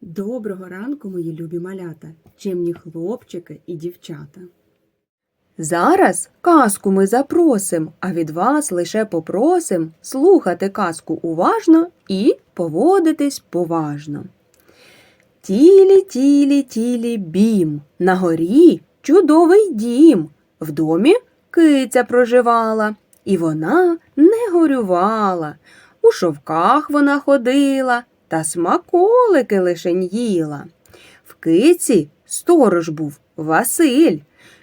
Доброго ранку, мої любі малята, чемні хлопчики і дівчата. Зараз казку ми запросим, а від вас лише попросим слухати казку уважно і поводитись поважно. Тілі, тілі, тілі, бім, на горі чудовий дім. В домі киця проживала, і вона не горювала. У шовках вона ходила, та смаколики лишень їла. В киці сторож був Василь,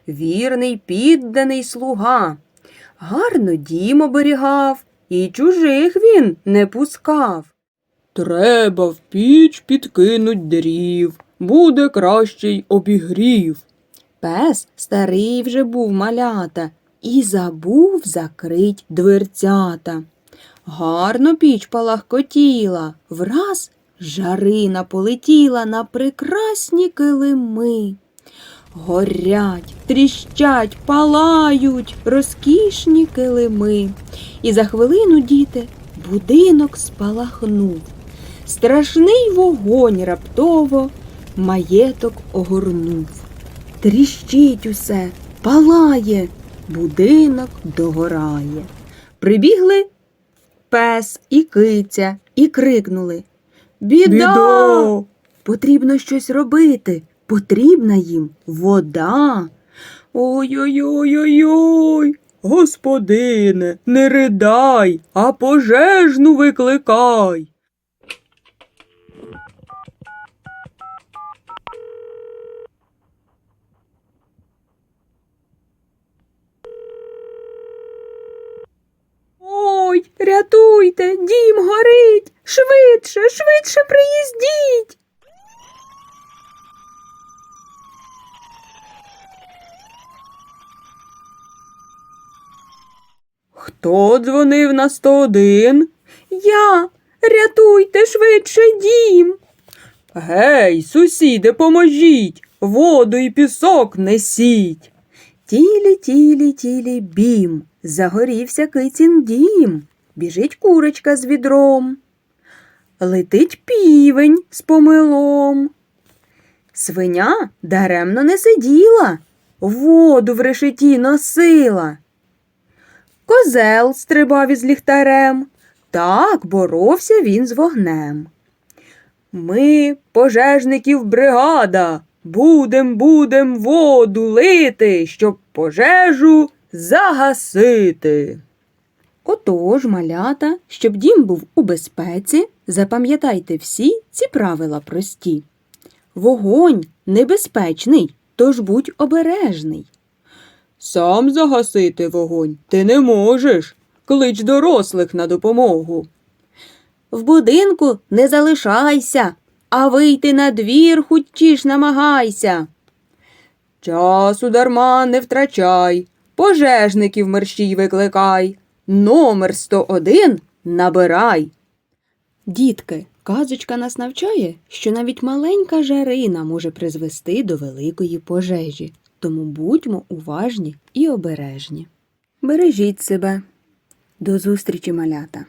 вірний підданий слуга. Гарно дім оберігав, і чужих він не пускав. Треба в піч підкинуть дрів, буде кращий обігрів. Пес старий вже був малята і забув закрить дверцята. Гарно піч палахкотіла, враз жарина полетіла на прекрасні килими. Горять, тріщать, палають розкішні килими. І за хвилину, діти, будинок спалахнув. Страшний вогонь раптово маєток огорнув. Тріщить усе, палає, будинок догорає. Прибігли пес і киця і крикнули Біда! Біда! Потрібно щось робити. Потрібна їм вода. Ой-ой-ой-ой-ой. Господине, не ридай, а пожежну викликай. Ой, рятуйте, дім горить. Швидше, швидше приїздіть. Хто дзвонив на 101? Я. Рятуйте швидше дім. Гей, сусіди, поможіть, воду і пісок несіть. Тілі, тілі, тілі, бім. Загорівся кицін дім. Біжить курочка з відром. Летить півень з помилом. Свиня даремно не сиділа, воду в решеті носила. Козел стрибав із ліхтарем. Так боровся він з вогнем. Ми, пожежників бригада, будем, будем воду лити, щоб пожежу загасити. Отож, малята, щоб дім був у безпеці, запам'ятайте всі ці правила прості. Вогонь небезпечний, тож будь обережний. Сам загасити вогонь ти не можеш. Клич дорослих на допомогу. В будинку не залишайся, а вийти на двір хутчіш намагайся. Часу дарма не втрачай, пожежників мерщій викликай, номер 101 набирай. Дітки, казочка нас навчає, що навіть маленька жарина може призвести до великої пожежі, тому будьмо уважні і обережні. Бережіть себе. До зустрічі, малята!